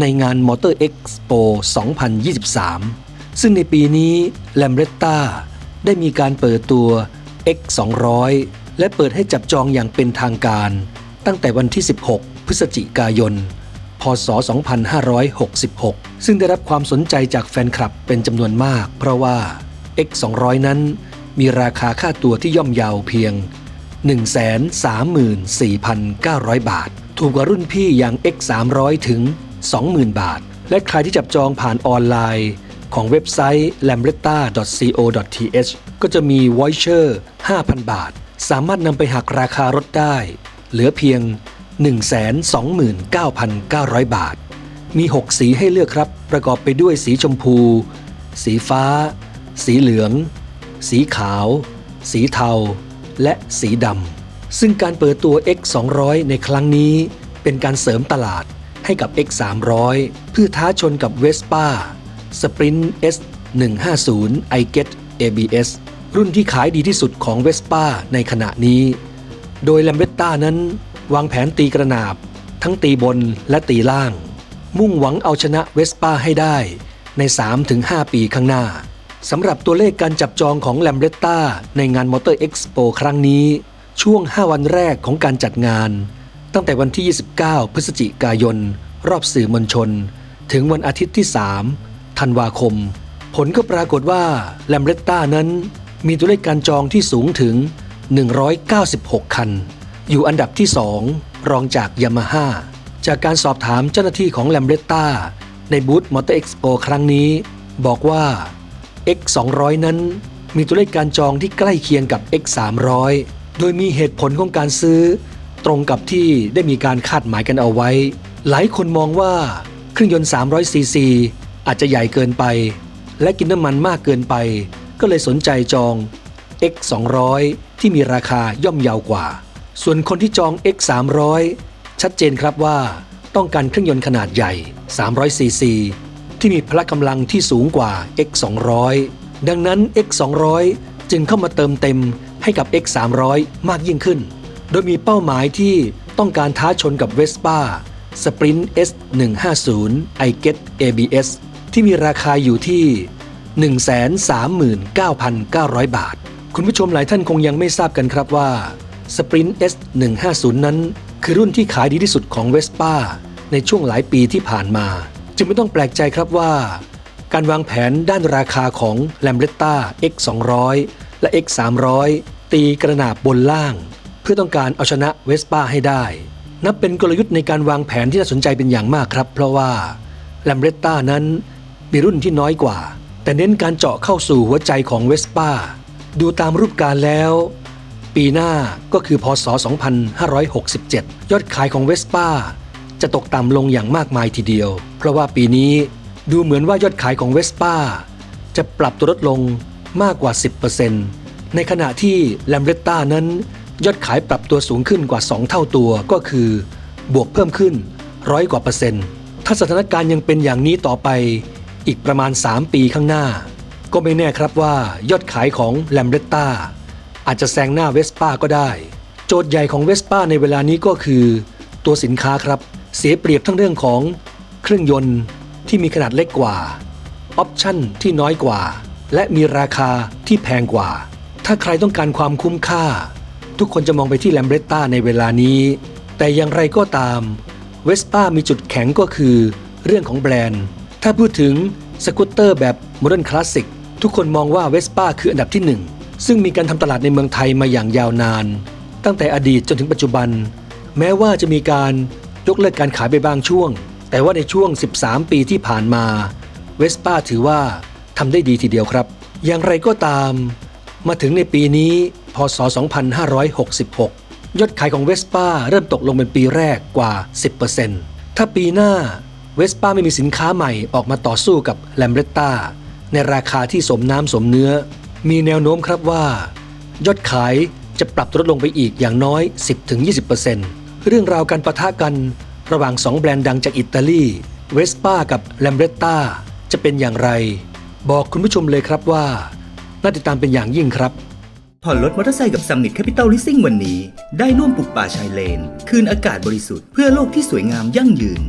ในงาน Motor Expo 2023 ซึ่งในปีนี้ l a m b r e t t a ได้มีการเปิดตัว X 200และเปิดให้จับจองอย่างเป็นทางการ ตั้งแต่วันที่ 16 พฤศจิกายน พศ 2566 ซึ่งได้รับความสนใจจากแฟนคลับเป็นจำนวนมาก เพราะว่า X 200นั้น มีราคาค่าตัวที่ย่อมเยาวเพียง 134,900 บาท ถูกกว่ารุ่นพี่อย่าง X 300ถึง 20,000 บาท และใครที่จับจองผ่านออนไลน์ของเว็บไซต์ lambretta.co.th ก็จะมี voucher 5,000 บาท สามารถนำไปหักราคารถได้ เหลือเพียง 129,900 บาท มี 6 สีให้เลือกครับ ประกอบไปด้วยสีชมพู สีฟ้า สีเหลือง สีขาว สีเทา และสีดำซึ่งการเปิดตัว X 200 ในครั้งนี้เป็นการเสริมตลาด ให้กับ X 300 เพื่อท้าชนกับ Vespa Sprint S 150 i Get ABS รุ่นที่ขายดีที่สุดของ Vespa ในขณะนี้ โดย l a m b r e t t a นั้น วางแผนตีกระนาบ ทั้งตีบนและตีล่าง มุ่งหวังเอาชนะเวสป้าให้ได้ใน 3-5 ปีข้างหน้าสำหรับตัวเลขการจับจองของ l a m b r e t t a ในงาน Motor Expo ครั้งนี้ ช่วง 5 วันแรกของการจัดงาน ตั้งแต่วันที่ 29 พฤศจิกายน รอบสื่อมวลชน ถึงวันอาทิตย์ที่ 3 ธันวาคม ผลก็ปรากฏว่า l a m b r e t t a นั้น มีตัวเลขการจองที่สูงถึง 196 คัน อยู่อันดับที่ 2 รองจากยามาฮ่าจากการสอบถามเจ้าหน้าที่ของ l a m b r e t t a ในบูธ Motor Expo ครั้งนี้ บอกว่า X 200นั้น มีตัวเลขการจองที่ใกล้เคียงกับ X 300โดยมีเหตุผลของการซื้อ ตรงกับที่ได้มีการคาดหมายกันเอาไว้ หลายคนมองว่าเครื่องยนต์ 300 ซีซี อาจจะใหญ่เกินไป และกินน้ำมันมากเกินไป ก็เลยสนใจจอง X 200ที่มีราคาย่อมเยาวกว่า ส่วนคนที่จอง X 300ชัดเจนครับว่าต้องการเครื่องยนต์ขนาดใหญ่ 300 ซีซี ที่มีพละกำลังที่สูงกว่า X 200ดังนั้น X 200จึงเข้ามาเติมเต็มให้กับ X 300มากยิ่งขึ้น โดยมีเป้าหมายที่ต้องการท้าชนกับ Vespa Sprint S 150 i Get ABS ที่มีราคาอยู่ที่ 139,900 บาท คุณผู้ชมหลายท่านคงยังไม่ทราบกันครับว่า Sprint S 150 นั้น คือรุ่นที่ขายดีที่สุดของ Vespa ในช่วงหลายปีที่ผ่านมา จึงไม่ต้องแปลกใจครับว่า การวางแผนด้านราคาของ Lambretta X 200 และ X 300 ตีกระนาบบนล่าง พื่อต้องการเอาชนะ Vespa ให้ได้ นับเป็นกลยุทธ์ในการวางแผนที่น่าสนใจเป็นอย่างมากครับ เพราะว่า Lambretta นั้นมีรุ่นที่น้อยกว่า แต่เน้นการเจาะเข้าสู่หัวใจของ Vespa ดูตามรูปการแล้ว ปีหน้าก็คือพศ 2567 ยอดขายของ Vespa จะตกต่ำลงอย่างมากมายทีเดียว เพราะว่าปีนี้ดูเหมือนว่ายอดขายของ Vespa จะปรับตัวลดลงมากกว่า 10%ในขณะที่ Lambretta นั้น ยอดขายปรับตัวสูงขึ้นกว่า 2 เท่าตัวก็คือ บวกเพิ่มขึ้นร้อยกว่าเปอร์เซ็นต์ ถ้าสถานการณ์ยังเป็นอย่างนี้ต่อไป อีกประมาณ 3 ปีข้างหน้า ก็ไม่แน่ครับว่ายอดขายของ Lambretta อาจจะแซงหน้าเวสป้าก็ได้ โจทย์ใหญ่ของเวสป้าในเวลานี้ก็คือ ตัวสินค้าครับ เสียเปรียบทั้งเรื่องของเครื่องยนต์ที่มีขนาดเล็กกว่า ออปชั่นที่น้อยกว่า และมีราคาที่แพงกว่า ถ้าใครต้องการความคุ้มค่า ทุกคนจะมองไปที่แลมเบรตตาในเวลานี้ แต่อย่างไรก็ตามเวสป้ามีจุดแข็งก็คือ เรื่องของแบรนด์ ถ้าพูดถึงสกูตเตอร์แบบโมเดิร์นคลาสสิกทุกคนมองว่าเวสป้าคืออันดับที่หนึ่งซึ่งมีการทำตลาดในเมืองไทยมาอย่างยาวนาน ตั้งแต่อดีตจนถึงปัจจุบัน แม้ว่าจะมีการยกเลิกการขายไปบางช่วง แต่ว่าในช่วง 13 ปีที่ผ่านมาเวสป้าถือว่าทำได้ดีทีเดียวครับ อย่างไรก็ตาม มาถึงในปีนี้ พศ 2566 ยอดขายของเวสป้าเริ่มตกลงเป็นปีแรกกว่า 10%ถ้าปีหน้าเวสป้าไม่มีสินค้าใหม่ออกมาต่อสู้กับแลมเบรตตาในราคาที่สมน้ำสมเนื้อ มีแนวโน้มครับว่า ยอดขายจะปรับลดลงไปอีกอย่างน้อย 10-20%เรื่องราวการประทะกันระหว่าง2แบรนด์ดังจากอิตาลีเวสป้ากับแลมเบรตตาจะเป็นอย่างไร บอกคุณผู้ชมเลยครับว่า น่าติดตามเป็นอย่างยิ่งครับ ผ่อนรถมอเตอร์ไซค์กับ Summit Capital Leasing วันนี้ ได้ร่วมปลูกป่าชายเลน คืนอากาศบริสุทธิ์เพื่อโลกที่สวยงามยั่งยืน